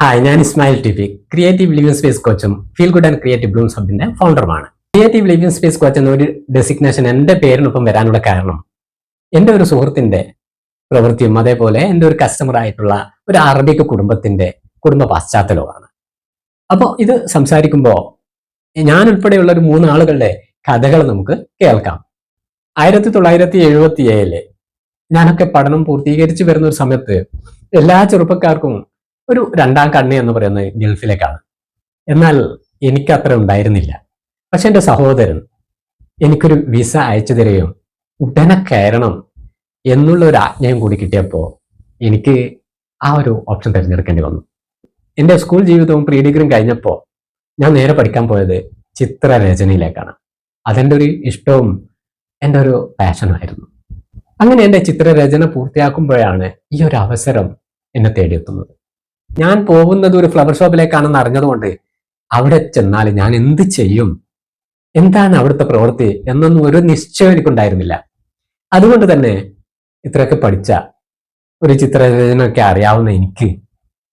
Hi ഞാൻ Ismail T P creative living space കോച്ചും feel good and creative blooms ഹബിന്റെ ഫൗണ്ടറുമാണ് creative living space coach എന്ന ഒരു designation എന്റെ പേരിനൊപ്പം വരാനുള്ള കാരണം എന്റെ ഒരു സുഹൃത്തിന്റെ പ്രവൃത്തിയും അതേപോലെ എന്റെ ഒരു കസ്റ്റമർ ആയിട്ടുള്ള ഒരു അറബിക് കുടുംബത്തിന്റെ കുടുംബ പശ്ചാത്തലവുമാണ്. അപ്പോൾ ഇത് സംസാരിക്കുമ്പോൾ ഞാൻ ഉൾപ്പെടെയുള്ള ഒരു മൂന്ന് ആളുകളുടെ കഥകൾ നമുക്ക് കേൾക്കാം. ആയിരത്തി തൊള്ളായിരത്തി എഴുപത്തി ഏഴിൽ ഞാനൊക്കെ പഠനം പൂർത്തീകരിച്ചു വരുന്ന ഒരു സമയത്ത് എല്ലാ ചെറുപ്പക്കാർക്കും ഒരു രണ്ടാം കണ്ണി എന്ന് പറയുന്നത് ഗൾഫിലേക്കാണ്. എന്നാൽ എനിക്ക് അത്ര ഉണ്ടായിരുന്നില്ല. പക്ഷെ എന്റെ സഹോദരൻ എനിക്കൊരു വിസ അയച്ചു തരികയും ഉടനെ കയറണം എന്നുള്ള ഒരു ആജ്ഞയും കൂടി കിട്ടിയപ്പോൾ എനിക്ക് ആ ഒരു ഓപ്ഷൻ തിരഞ്ഞെടുക്കേണ്ടി വന്നു. എന്റെ സ്കൂൾ ജീവിതവും പ്രീ ഡിഗ്രിയും കഴിഞ്ഞപ്പോൾ ഞാൻ നേരെ പഠിക്കാൻ പോയത് ചിത്രരചനയിലേക്കാണ്. അതെന്റെ ഒരു ഇഷ്ടവും എന്റെ ഒരു പാഷനായിരുന്നു അങ്ങനെ എന്റെ ചിത്രരചന പൂർത്തിയാക്കുമ്പോഴാണ് ഈ ഒരു അവസരം എന്നെ തേടിയെത്തുന്നത്. ഞാൻ പോകുന്നത് ഒരു ഫ്ലവർ ഷോപ്പിലേക്കാണെന്ന് അറിഞ്ഞതുകൊണ്ട് അവിടെ ചെന്നാൽ ഞാൻ എന്ത് ചെയ്യും? എന്താണ് അവിടുത്തെ പ്രവൃത്തി? എന്നൊന്നും ഒരു നിശ്ചയം എനിക്കുണ്ടായിരുന്നില്ല. അതുകൊണ്ട് തന്നെ ഇത്രയൊക്കെ പഠിച്ച ഒരു ചിത്രരചനയൊക്കെ അറിയാവുന്ന എനിക്ക്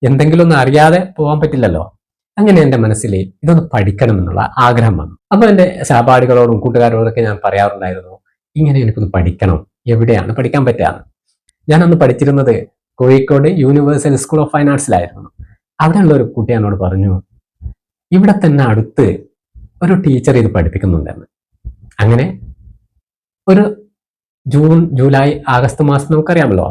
എന്തെങ്കിലും ഒന്നും അറിയാതെ പോകാൻ പറ്റില്ലല്ലോ. അങ്ങനെ എന്റെ മനസ്സിൽ ഇതൊന്ന് പഠിക്കണം എന്നുള്ള ആഗ്രഹം വന്നു. അപ്പോൾ എന്റെ സഹപാഠികളോടും കൂട്ടുകാരോടൊക്കെ ഞാൻ പറയാറുണ്ടായിരുന്നു ഇങ്ങനെ എനിക്കൊന്ന് പഠിക്കണം. എവിടെയാണ് പഠിക്കാൻ പറ്റുക ഞാൻ അന്ന് പഠിച്ചിരുന്നത് Kozhikode universal school of fine ആർട്സിലായിരുന്നു അവിടെയുള്ള ഒരു കുട്ടി എന്നോട് പറഞ്ഞു ഇവിടെ തന്നെ അടുത്ത് ഒരു ടീച്ചർ ഇത് പഠിപ്പിക്കുന്നുണ്ടെന്ന്. അങ്ങനെ ഒരു ജൂൺ ജൂലൈ ആഗസ്റ്റ് മാസം നമുക്കറിയാമല്ലോ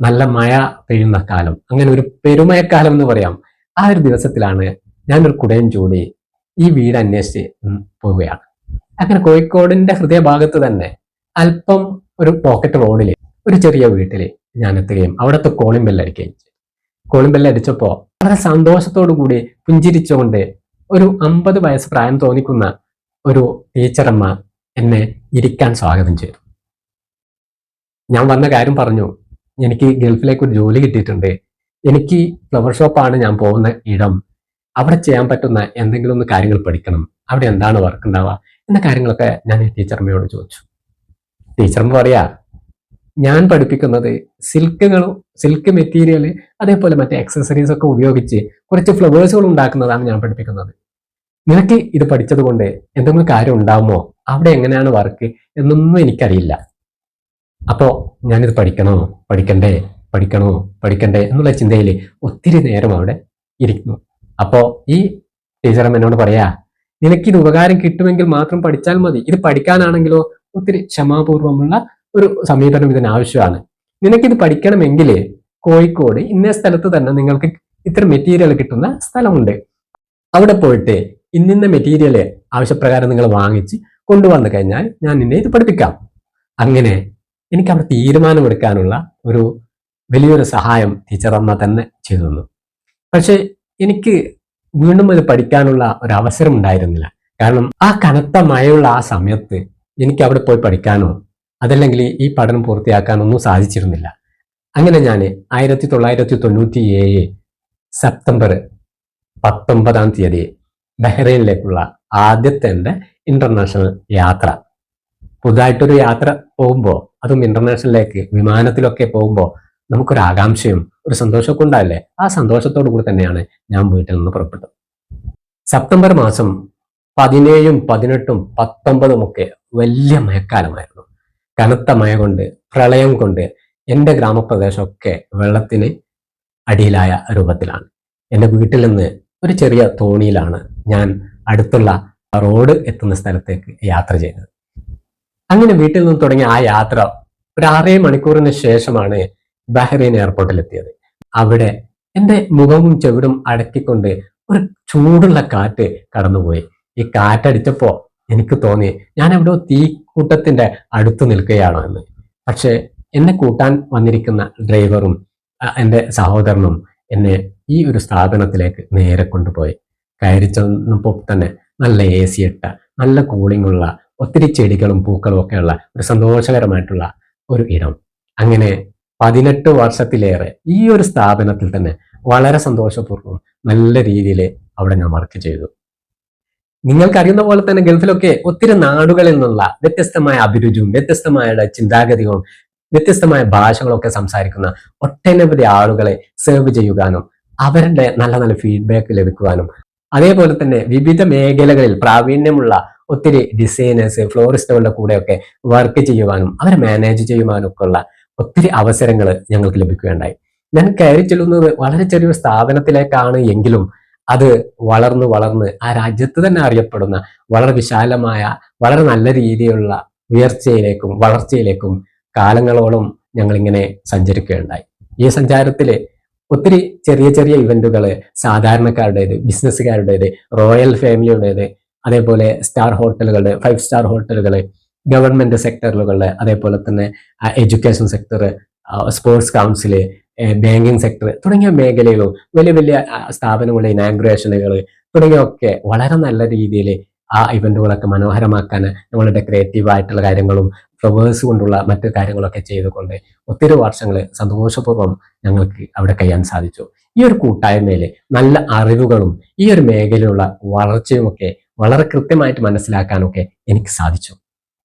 നല്ല മഴ പെയ്യുന്ന കാലം. അങ്ങനെ ഒരു പെരുമയക്കാലം എന്ന് പറയാം. ആ ഒരു ദിവസത്തിലാണ് ഞാനൊരു കുടയും ചൂടി ഈ വീട് അന്വേഷിച്ച് പോവുകയാണ്. അങ്ങനെ കോഴിക്കോടിന്റെ ഹൃദയഭാഗത്ത് തന്നെ അല്പം ഒരു പോക്കറ്റ് റോഡിൽ ഒരു ചെറിയ വീട്ടിൽ ഞാൻ എത്തുകയും അവിടുത്തെ കോളിംഗ് ബെല്ലടിക്കുകയും ചെയ്തു. കോളിംഗ് ബെല്ലടിച്ചപ്പോൾ വളരെ സന്തോഷത്തോടു കൂടി പുഞ്ചിരിച്ചുകൊണ്ട് ഒരു അമ്പത് വയസ്സ് പ്രായം തോന്നിക്കുന്ന ഒരു ടീച്ചറമ്മ എന്നെ ഇരിക്കാൻ സ്വാഗതം ചെയ്തു. ഞാൻ വന്ന കാര്യം പറഞ്ഞു എനിക്ക് ഗൾഫിലേക്ക് ഒരു ജോലി കിട്ടിയിട്ടുണ്ട്. എനിക്ക് ഫ്ലവർ ഷോപ്പാണ് ഞാൻ പോകുന്ന ഇടം. അവിടെ ചെയ്യാൻ പറ്റുന്ന എന്തെങ്കിലും ഒന്ന് കാര്യങ്ങൾ പഠിക്കണം. അവിടെ എന്താണ് വർക്ക് ഉണ്ടാവുക? എന്ന കാര്യങ്ങളൊക്കെ ഞാൻ ഈ ടീച്ചർമ്മയോട് ചോദിച്ചു. ടീച്ചർമ്മ പറയാ ഞാൻ പഠിപ്പിക്കുന്നത് സിൽക്കുകളും സിൽക്ക് മെറ്റീരിയൽ അതേപോലെ മറ്റേ അക്സസറീസ് ഒക്കെ ഉപയോഗിച്ച് കുറച്ച് ഫ്ലവേഴ്സുകൾ ഉണ്ടാക്കുന്നതാണ് ഞാൻ പഠിപ്പിക്കുന്നത്. നിനക്ക് ഇത് പഠിച്ചത് കൊണ്ട് എന്തെങ്കിലും കാര്യം ഉണ്ടാവുമോ? അവിടെ എങ്ങനെയാണ് വർക്ക് എന്നൊന്നും എനിക്കറിയില്ല. അപ്പോൾ ഞാനിത് പഠിക്കണോ? പഠിക്കണ്ടേ? പഠിക്കണോ? പഠിക്കണ്ടേ? എന്നുള്ള ചിന്തയിൽ ഒത്തിരി നേരം അവിടെ ഇരിക്കുന്നു. അപ്പോൾ ഈ ടീച്ചറും എന്നോട് പറയാ നിനക്കിത് ഉപകാരം കിട്ടുമെങ്കിൽ മാത്രം പഠിച്ചാൽ മതി. ഇത് പഠിക്കാനാണെങ്കിലോ? ഒത്തിരി ക്ഷമാപൂർവമുള്ള ഒരു സമീപനം ഇതിന് ആവശ്യമാണ്. നിനക്കിത് പഠിക്കണമെങ്കിൽ കോഴിക്കോട് ഇന്ന സ്ഥലത്ത് തന്നെ നിങ്ങൾക്ക് ഇത്ര മെറ്റീരിയൽ കിട്ടുന്ന സ്ഥലമുണ്ട്. അവിടെ പോയിട്ട് ഇന്നിന്ന മെറ്റീരിയൽ ആവശ്യപ്രകാരം നിങ്ങൾ വാങ്ങിച്ച് കൊണ്ടുവന്നു കഴിഞ്ഞാൽ ഞാൻ നിന്നെ ഇത് പഠിപ്പിക്കാം. അങ്ങനെ എനിക്ക് അവിടെ തീരുമാനമെടുക്കാനുള്ള ഒരു വലിയൊരു സഹായം ടീച്ചർ അമ്മ തന്നെ ചെയ്തു തന്നു പക്ഷെ എനിക്ക് വീണ്ടും അത് പഠിക്കാനുള്ള ഒരു അവസരം ഉണ്ടായിരുന്നില്ല. കാരണം ആ കനത്ത മഴയുള്ള ആ സമയത്ത് എനിക്ക് അവിടെ പോയി പഠിക്കാനോ അതല്ലെങ്കിൽ ഈ പഠനം പൂർത്തിയാക്കാനൊന്നും സാധിച്ചിരുന്നില്ല. അങ്ങനെ ഞാൻ ആയിരത്തി തൊള്ളായിരത്തി തൊണ്ണൂറ്റി ഏഴ് സെപ്റ്റംബർ പത്തൊമ്പതാം തീയതി ബഹ്റൈനിലേക്കുള്ള ആദ്യത്തെ എന്റെ ഇന്റർനാഷണൽ യാത്ര. പുതുതായിട്ടൊരു യാത്ര പോകുമ്പോൾ അതും ഇന്റർനാഷണലിലേക്ക് വിമാനത്തിലൊക്കെ പോകുമ്പോൾ നമുക്കൊരു ആകാംക്ഷയും ഒരു സന്തോഷമൊക്കെ ഉണ്ടാവില്ലേ? ആ സന്തോഷത്തോടു കൂടി തന്നെയാണ് ഞാൻ വീട്ടിൽ നിന്ന് പുറപ്പെട്ടത്. സെപ്റ്റംബർ മാസം പതിനേഴും പതിനെട്ടും പത്തൊമ്പതും ഒക്കെ വലിയ മഴക്കാലമായിരുന്നു. കനത്ത മഴ കൊണ്ട് പ്രളയം കൊണ്ട് എന്റെ ഗ്രാമപ്രദേശമൊക്കെ വെള്ളത്തിന് അടിയിലായ രൂപത്തിലാണ്. എന്റെ വീട്ടിൽ നിന്ന് ഒരു ചെറിയ തോണിയിലാണ് ഞാൻ അടുത്തുള്ള റോഡ് എത്തുന്ന സ്ഥലത്തേക്ക് യാത്ര ചെയ്തത്. അങ്ങനെ വീട്ടിൽ നിന്ന് തുടങ്ങിയ ആ യാത്ര ഒരു ആറേ മണിക്കൂറിന് ശേഷമാണ് ബഹ്റൈൻ എയർപോർട്ടിൽ എത്തിയത് അവിടെ എന്റെ മുഖവും ചെവിടും അടക്കിക്കൊണ്ട് ഒരു ചൂടുള്ള കാറ്റ് കടന്നുപോയി. ഈ കാറ്റടിച്ചപ്പോ എനിക്ക് തോന്നി. ഞാൻ എവിടെയോ തീക്കൂട്ടത്തിന്റെ അടുത്ത് നിൽക്കുകയാണോ എന്ന്. പക്ഷെ എന്നെ കൂട്ടാൻ വന്നിരിക്കുന്ന ഡ്രൈവറും എന്റെ സഹോദരനും എന്നെ ഈ ഒരു സ്ഥാപനത്തിലേക്ക് നേരെ കൊണ്ടുപോയി. കയറി ചെന്നപ്പോൾ തന്നെ നല്ല എ സി ഇട്ട നല്ല കൂളിംഗ് ഉള്ള ഒത്തിരി ചെടികളും പൂക്കളും ഒക്കെ ഉള്ള ഒരു സന്തോഷകരമായിട്ടുള്ള ഒരു ഇടം. അങ്ങനെ പതിനെട്ട് വർഷത്തിലേറെ ഈ ഒരു സ്ഥാപനത്തിൽ തന്നെ വളരെ സന്തോഷപൂർവം നല്ല രീതിയിൽ അവിടെ ഞാൻ വർക്ക് ചെയ്തു. നിങ്ങൾക്കറിയുന്ന പോലെ തന്നെ ഗൾഫിലൊക്കെ ഒത്തിരി നാടുകളിൽ നിന്നുള്ള വ്യത്യസ്തമായ അഭിരുചിയും വ്യത്യസ്തമായ ചിന്താഗതികളും വ്യത്യസ്തമായ ഭാഷകളൊക്കെ സംസാരിക്കുന്ന ഒട്ടനവധി ആളുകളെ സെർവ് ചെയ്യുവാനും അവരുടെ നല്ല നല്ല ഫീഡ്ബാക്ക് ലഭിക്കുവാനും അതേപോലെ തന്നെ വിവിധ മേഖലകളിൽ പ്രാവീണ്യമുള്ള ഒത്തിരി ഡിസൈനേഴ്സ് ഫ്ലോറിസ്റ്റുകളുടെ കൂടെയൊക്കെ വർക്ക് ചെയ്യുവാനും അവരെ മാനേജ് ചെയ്യുവാനും ഒക്കെ ഉള്ള ഒത്തിരി അവസരങ്ങൾ ഞങ്ങൾക്ക് ലഭിക്കുകയുണ്ടായി. ഞാൻ കയറി ചെല്ലുന്നത് വളരെ ചെറിയൊരു സ്ഥാപനത്തിലേക്കാണ് എങ്കിലും അത് വളർന്ന് വളർന്ന് ആ രാജ്യത്ത് തന്നെ അറിയപ്പെടുന്ന വളരെ വിശാലമായ വളരെ നല്ല രീതിയിലുള്ള ഉയർച്ചയിലേക്കും വളർച്ചയിലേക്കും കാലങ്ങളോളം ഞങ്ങളിങ്ങനെ സഞ്ചരിക്കുകയുണ്ടായി. ഈ സഞ്ചാരത്തിൽ ഒത്തിരി ചെറിയ ചെറിയ ഇവന്റുകൾ സാധാരണക്കാരുടേത് ബിസിനസ്സുകാരുടേത് റോയൽ ഫാമിലിയുടേത് അതേപോലെ സ്റ്റാർ ഹോട്ടലുകൾ ഫൈവ് സ്റ്റാർ ഹോട്ടലുകൾ ഗവൺമെന്റ് സെക്ടറുകളിൽ അതേപോലെ തന്നെ education sector sports council banking sector തുടങ്ങിയ മേഖലകളും വലിയ വലിയ സ്ഥാപനങ്ങളുടെ ഇനാഗ്രേഷനുകൾ തുടങ്ങിയൊക്കെ വളരെ നല്ല രീതിയിൽ ആ ഇവന്റുകളൊക്കെ മനോഹരമാക്കാൻ നമ്മളുടെ ക്രിയേറ്റീവ് ആയിട്ടുള്ള കാര്യങ്ങളും ഫ്ലവേഴ്സ് കൊണ്ടുള്ള മറ്റു കാര്യങ്ങളൊക്കെ ചെയ്തുകൊണ്ട് ഒത്തിരി വർഷങ്ങൾ സന്തോഷപൂർവം ഞങ്ങൾക്ക് അവിടെ കഴിയാൻ സാധിച്ചു. ഈ ഒരു കൂട്ടായ്മയിൽ നല്ല അറിവുകളും ഈ ഒരു മേഖലയിലുള്ള വളർച്ചയുമൊക്കെ വളരെ കൃത്യമായിട്ട് മനസ്സിലാക്കാനൊക്കെ എനിക്ക് സാധിച്ചു.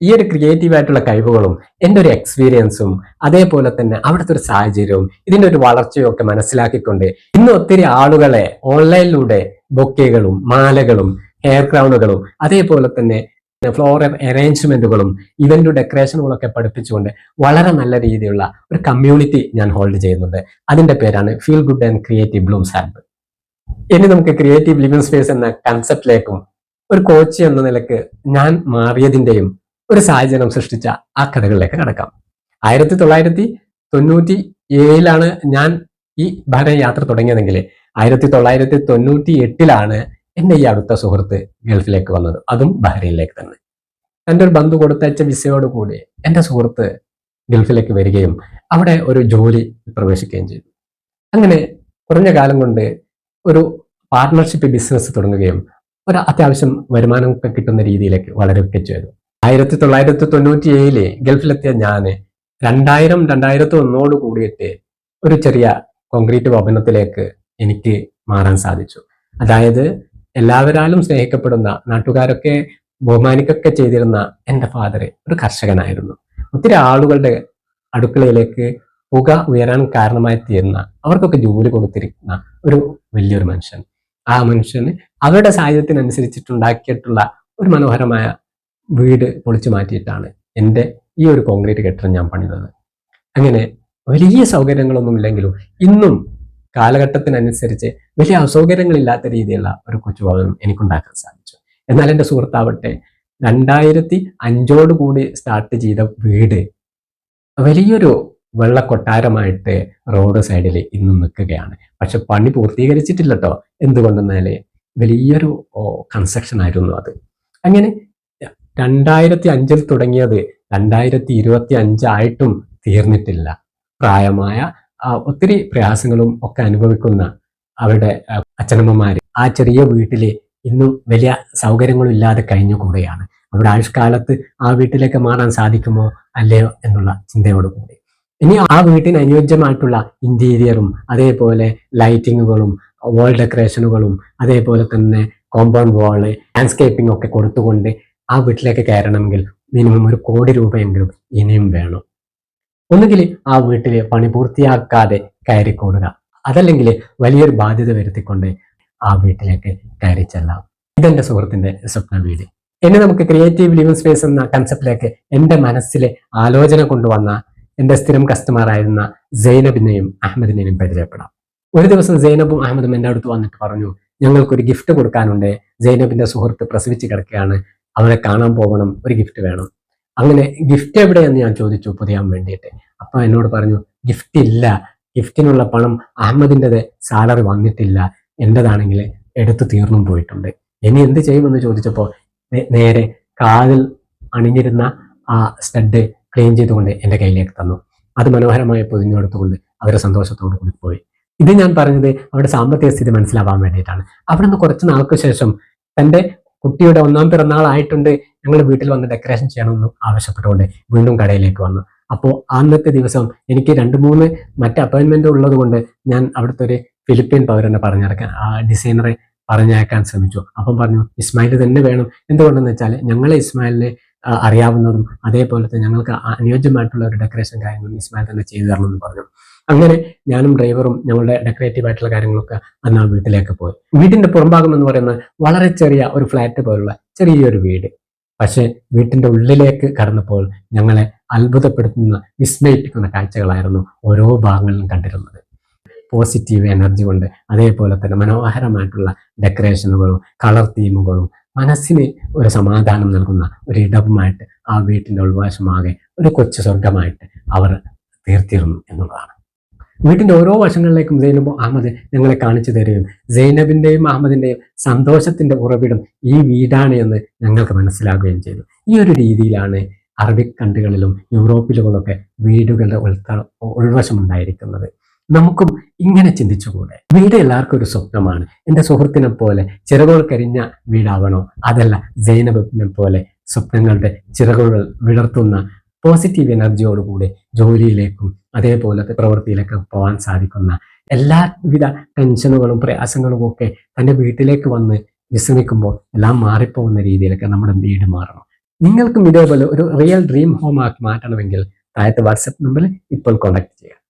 ഈ ഒരു ക്രിയേറ്റീവ് ആയിട്ടുള്ള കഴിവുകളും എന്റെ ഒരു എക്സ്പീരിയൻസും അതേപോലെ തന്നെ അവിടുത്തെ ഒരു സാഹചര്യവും ഇതിന്റെ ഒരു വളർച്ചയും ഒക്കെ മനസ്സിലാക്കിക്കൊണ്ട് ഇന്ന് ഒത്തിരി ആളുകളെ ഓൺലൈനിലൂടെ ബൊക്കെകളും മാലകളും ഹെയർ ക്രൗണുകളും അതേപോലെ തന്നെ ഫ്ലോർ അറേഞ്ച്മെന്റുകളും ഇവന്റ് ഡെക്കറേഷനുകളും ഒക്കെ പഠിപ്പിച്ചുകൊണ്ട് വളരെ നല്ല രീതിയിലുള്ള ഒരു കമ്മ്യൂണിറ്റി ഞാൻ ഹോൾഡ് ചെയ്യുന്നുണ്ട്. അതിന്റെ പേരാണ് feel good and creative blooms app ഇനി നമുക്ക് ക്രിയേറ്റീവ് ലിവിംഗ് സ്പേസ് എന്ന കൺസെപ്റ്റിലേക്കും ഒരു കോച്ച് എന്ന നിലയ്ക്ക് ഞാൻ മാറിയതിന്റെയും ഒരു സാഹചര്യം സൃഷ്ടിച്ച ആ കഥകളിലേക്ക് കടക്കാം. ആയിരത്തി തൊള്ളായിരത്തി തൊണ്ണൂറ്റി ഏഴിലാണ് ഞാൻ ഈ ഭരണയാത്ര യാത്ര തുടങ്ങിയതെങ്കിൽ ആയിരത്തി തൊള്ളായിരത്തി തൊണ്ണൂറ്റി എട്ടിലാണ് എന്റെ ഈ അടുത്ത സുഹൃത്ത് ഗൾഫിലേക്ക് വന്നത്. അതും ബഹ്റൈനിലേക്ക് തന്നെ. എന്റെ ഒരു ബന്ധു കൊടുത്തയച്ച വിസയോട് കൂടി എന്റെ സുഹൃത്ത് ഗൾഫിലേക്ക് വരികയും അവിടെ ഒരു ജോലി പ്രവേശിക്കുകയും ചെയ്തു. അങ്ങനെ കുറഞ്ഞ കാലം കൊണ്ട് ഒരു പാർട്ട്ണർഷിപ്പ് ബിസിനസ് തുടങ്ങുകയും ഒരു അത്യാവശ്യം വരുമാനമൊക്കെ കിട്ടുന്ന രീതിയിലേക്ക് വളരുകയൊക്കെ ചെയ്തു. ആയിരത്തി തൊള്ളായിരത്തി തൊണ്ണൂറ്റി ഏഴിൽ ഗൾഫിലെത്തിയ ഞാൻ രണ്ടായിരം രണ്ടായിരത്തി ഒന്നോട് കൂടിയിട്ട് ഒരു ചെറിയ കോൺക്രീറ്റ് ഭവനത്തിലേക്ക് എനിക്ക് മാറാൻ സാധിച്ചു. അതായത് എല്ലാവരാലും സ്നേഹിക്കപ്പെടുന്ന നാട്ടുകാരൊക്കെ ബഹുമാനിക്കൊക്കെ ചെയ്തിരുന്ന എന്റെ ഫാദർ ഒരു കർഷകനായിരുന്നു. ഒത്തിരി ആളുകളുടെ അടുക്കളയിലേക്ക് പുക ഉയരാൻ കാരണമായി തീർന്ന അവർക്കൊക്കെ ജോലി കൊടുത്തിരിക്കുന്ന ഒരു വലിയൊരു മനുഷ്യൻ. ആ മനുഷ്യന് അവരുടെ സാഹചര്യത്തിനനുസരിച്ചിട്ടുണ്ടാക്കിയിട്ടുള്ള ഒരു മനോഹരമായ വീട് പൊളിച്ചു മാറ്റിയിട്ടാണ് എന്റെ ഈ ഒരു കോൺക്രീറ്റ് കെട്ടിടം ഞാൻ പണിതത്. അങ്ങനെ വലിയ സൗകര്യങ്ങളൊന്നും ഇല്ലെങ്കിലും ഇന്നും കാലഘട്ടത്തിനനുസരിച്ച് വലിയ അസൗകര്യങ്ങളില്ലാത്ത രീതിയിലുള്ള ഒരു കൊച്ചുഭവനം എനിക്കുണ്ടാക്കാൻ സാധിച്ചു. എന്നാൽ എന്റെ സുഹൃത്താവട്ടെ രണ്ടായിരത്തി അഞ്ചോട് കൂടി സ്റ്റാർട്ട് ചെയ്ത വീട് വലിയൊരു വെള്ളക്കൊട്ടാരമായിട്ട് റോഡ് സൈഡിൽ ഇന്നും നിൽക്കുകയാണ്. പക്ഷെ പണി പൂർത്തീകരിച്ചിട്ടില്ല കേട്ടോ എന്തുകൊണ്ടെന്നാൽ വലിയൊരു കൺസ്ട്രക്ഷൻ ആയിരുന്നു അത്. അങ്ങനെ രണ്ടായിരത്തി അഞ്ചിൽ തുടങ്ങിയത് രണ്ടായിരത്തി ഇരുപത്തി അഞ്ചായിട്ടും തീർന്നിട്ടില്ല. പ്രായമായ ഒത്തിരി പ്രയാസങ്ങളും ഒക്കെ അനുഭവിക്കുന്ന അവരുടെ അച്ഛനമ്മമാര് ആ ചെറിയ വീട്ടിൽ ഇന്നും വലിയ സൗകര്യങ്ങളും ഇല്ലാതെ കഴിഞ്ഞു കൂടെയാണ്. അവരുടെ ആയുഷ്കാലത്ത് ആ വീട്ടിലേക്ക് മാറാൻ സാധിക്കുമോ അല്ലയോ എന്നുള്ള ചിന്തയോട് കൂടി. ഇനി ആ വീട്ടിന് അനുയോജ്യമായിട്ടുള്ള ഇന്റീരിയറും അതേപോലെ ലൈറ്റിങ്ങുകളും വാൾ ഡെക്കറേഷനുകളും അതേപോലെ തന്നെ കോമ്പൗണ്ട് വാൾ ലാൻഡ്സ്കേപ്പിംഗ് ഒക്കെ കൊടുത്തുകൊണ്ട് ആ വീട്ടിലേക്ക് കയറണമെങ്കിൽ മിനിമം ഒരു കോടി രൂപയെങ്കിലും ഇനിയും വേണം. ഒന്നുകിൽ ആ വീട്ടിൽ പണി പൂർത്തിയാക്കാതെ കയറിക്കൂടുക അതല്ലെങ്കിൽ വലിയൊരു ബാധ്യത വരുത്തിക്കൊണ്ട് ആ വീട്ടിലേക്ക് കയറി ചെല്ലാം. ഇതെന്റെ സുഹൃത്തിന്റെ സ്വപ്ന വീട്. എന്നെ നമുക്ക് ക്രിയേറ്റീവ് ലിവിംഗ് സ്പേസ് എന്ന കൺസെപ്റ്റിലേക്ക് എന്റെ മനസ്സിലെ ആലോചന കൊണ്ടുവന്ന എന്റെ സ്ഥിരം കസ്റ്റമറായിരുന്ന സൈനബിനെയും അഹമ്മദിനെയും പരിചയപ്പെടാം. ഒരു ദിവസം സൈനബും അഹമ്മദും എന്റെ അടുത്ത് വന്നിട്ട് പറഞ്ഞു ഞങ്ങൾക്കൊരു ഗിഫ്റ്റ് കൊടുക്കാനുണ്ട്. സൈനബിന്റെ സുഹൃത്ത് പ്രസവിച്ച് കിടക്കുകയാണ്. അവരെ കാണാൻ പോകണം ഒരു ഗിഫ്റ്റ് വേണം. അങ്ങനെ ഗിഫ്റ്റ് എവിടെയെന്ന് ഞാൻ ചോദിച്ചു പുതിയാൻ വേണ്ടിയിട്ട്. അപ്പൊ എന്നോട് പറഞ്ഞു ഗിഫ്റ്റ് ഇല്ല. ഗിഫ്റ്റിനുള്ള പണം അഹമ്മദിന്റെത് സാലറി വന്നിട്ടില്ല. എന്റെതാണെങ്കിൽ എടുത്തു തീർന്നും പോയിട്ടുണ്ട്. ഇനി എന്ത് ചെയ്യുമെന്ന് ചോദിച്ചപ്പോൾ നേരെ കാതിൽ അണിഞ്ഞിരുന്ന ആ സ്റ്റഡ് ക്ലീൻ ചെയ്തുകൊണ്ട് എന്റെ കയ്യിലേക്ക് തന്നു. അത് മനോഹരമായി പൊതിഞ്ഞെടുത്തുകൊണ്ട് അവരെ സന്തോഷത്തോടു കൂടി പോയി. ഇത് ഞാൻ പറഞ്ഞത് അവരുടെ സാമ്പത്തിക സ്ഥിതി മനസ്സിലാവാൻ വേണ്ടിയിട്ടാണ്. അവിടെ നിന്ന് കുറച്ച് നാൾക്ക് ശേഷം തന്റെ കുട്ടിയുടെ ഒന്നാം പിറന്നാൾ ആയിട്ടുണ്ട് ഞങ്ങൾ വീട്ടിൽ വന്ന് ഡെക്കറേഷൻ ചെയ്യണമെന്ന് ആവശ്യപ്പെട്ടുകൊണ്ട് വീണ്ടും കടയിലേക്ക് വന്നു. അപ്പോൾ അന്നത്തെ ദിവസം എനിക്ക് രണ്ട് മൂന്ന് മറ്റ് അപ്പോയിൻമെന്റ് ഉള്ളത് കൊണ്ട് ഞാൻ അവിടുത്തെ ഒരു ഫിലിപ്പീൻ പൗരനെ പറഞ്ഞിറക്കാൻ ആ ഡിസൈനറെ പറഞ്ഞയക്കാൻ ശ്രമിച്ചു. അപ്പം പറഞ്ഞു ഇസ്മായിൽ തന്നെ വേണം. എന്തുകൊണ്ടെന്ന് വെച്ചാൽ ഞങ്ങളെ ഇസ്മായിലിന് അറിയാവുന്നതും അതേപോലെ തന്നെ ഞങ്ങൾക്ക് അനുയോജ്യമായിട്ടുള്ള ഒരു ഡെക്കറേഷൻ കാര്യങ്ങളും ഇസ്മായിൽ തന്നെ ചെയ്തു തരണമെന്ന് പറഞ്ഞു. അങ്ങനെ ഞാനും ഡ്രൈവറും ഞങ്ങളുടെ ഡെക്കറേറ്റീവ് ആയിട്ടുള്ള കാര്യങ്ങളൊക്കെ അന്ന് ആ വീട്ടിലേക്ക് പോയി. വീടിന്റെ പുറംഭാഗം എന്ന് പറയുന്നത് വളരെ ചെറിയ ഒരു ഫ്ലാറ്റ് പോലുള്ള ചെറിയൊരു വീട്. പക്ഷേ വീട്ടിന്റെ ഉള്ളിലേക്ക് കടന്നപ്പോൾ ഞങ്ങളെ അത്ഭുതപ്പെടുത്തുന്ന വിസ്മയിപ്പിക്കുന്ന കാഴ്ചകളായിരുന്നു ഓരോ ഭാഗങ്ങളിലും കണ്ടിരുന്നത്. പോസിറ്റീവ് എനർജി കൊണ്ട് അതേപോലെ തന്നെ മനോഹരമായിട്ടുള്ള ഡെക്കറേഷനുകളും കളർ തീമുകളും മനസ്സിന് ഒരു സമാധാനം നൽകുന്ന ഒരു ഇടവുമായിട്ട് ആ വീട്ടിന്റെ ഉൾവശമാകെ ഒരു കൊച്ചു സ്വർഗമായിട്ട് അവർ തീർത്തിരുന്നു എന്നുള്ളതാണ്. വീട്ടിന്റെ ഓരോ വശങ്ങളിലേക്കും സൈനബ് അഹമ്മദ് ഞങ്ങളെ കാണിച്ചു തരികയും സൈനബിന്റെയും അഹമ്മദിന്റെയും സന്തോഷത്തിന്റെ ഉറവിടം ഈ വീടാണ് എന്ന് ഞങ്ങൾക്ക് മനസ്സിലാകുകയും ചെയ്തു. ഈ ഒരു രീതിയിലാണ് അറബിക് കണ്ടുകളിലും യൂറോപ്പിലുകളൊക്കെ വീടുകളുടെ ഉൾത്ത ഉൾവശമുണ്ടായിരിക്കുന്നത്. നമുക്കും ഇങ്ങനെ ചിന്തിച്ചുകൂടെ? വീട് എല്ലാവർക്കും ഒരു സ്വപ്നമാണ്. എന്റെ സുഹൃത്തിനെ പോലെ ചിറകുകൾ കരിഞ്ഞ വീടാവണോ? അതല്ല ജൈനബിനെ പോലെ സ്വപ്നങ്ങളുടെ ചിറകുകൾ വിളർത്തുന്ന പോസിറ്റീവ് എനർജിയോടുകൂടി ജോലിയിലേക്കും അതേപോലത്തെ പ്രവൃത്തിയിലേക്ക് പോകാൻ സാധിക്കുന്ന എല്ലാവിധ ടെൻഷനുകളും പ്രയാസങ്ങളും ഒക്കെ തന്റെ വീട്ടിലേക്ക് വന്ന് വിശ്രമിക്കുമ്പോൾ എല്ലാം മാറിപ്പോകുന്ന രീതിയിലൊക്കെ നമ്മുടെ വീട് മാറണം. നിങ്ങൾക്കും ഇതേപോലെ ഒരു റിയൽ ഡ്രീം ഹോം ആക്കി മാറ്റണമെങ്കിൽ താഴത്തെ വാട്സപ്പ് നമ്പറിൽ ഇപ്പോൾ കോൺടാക്ട് ചെയ്യുക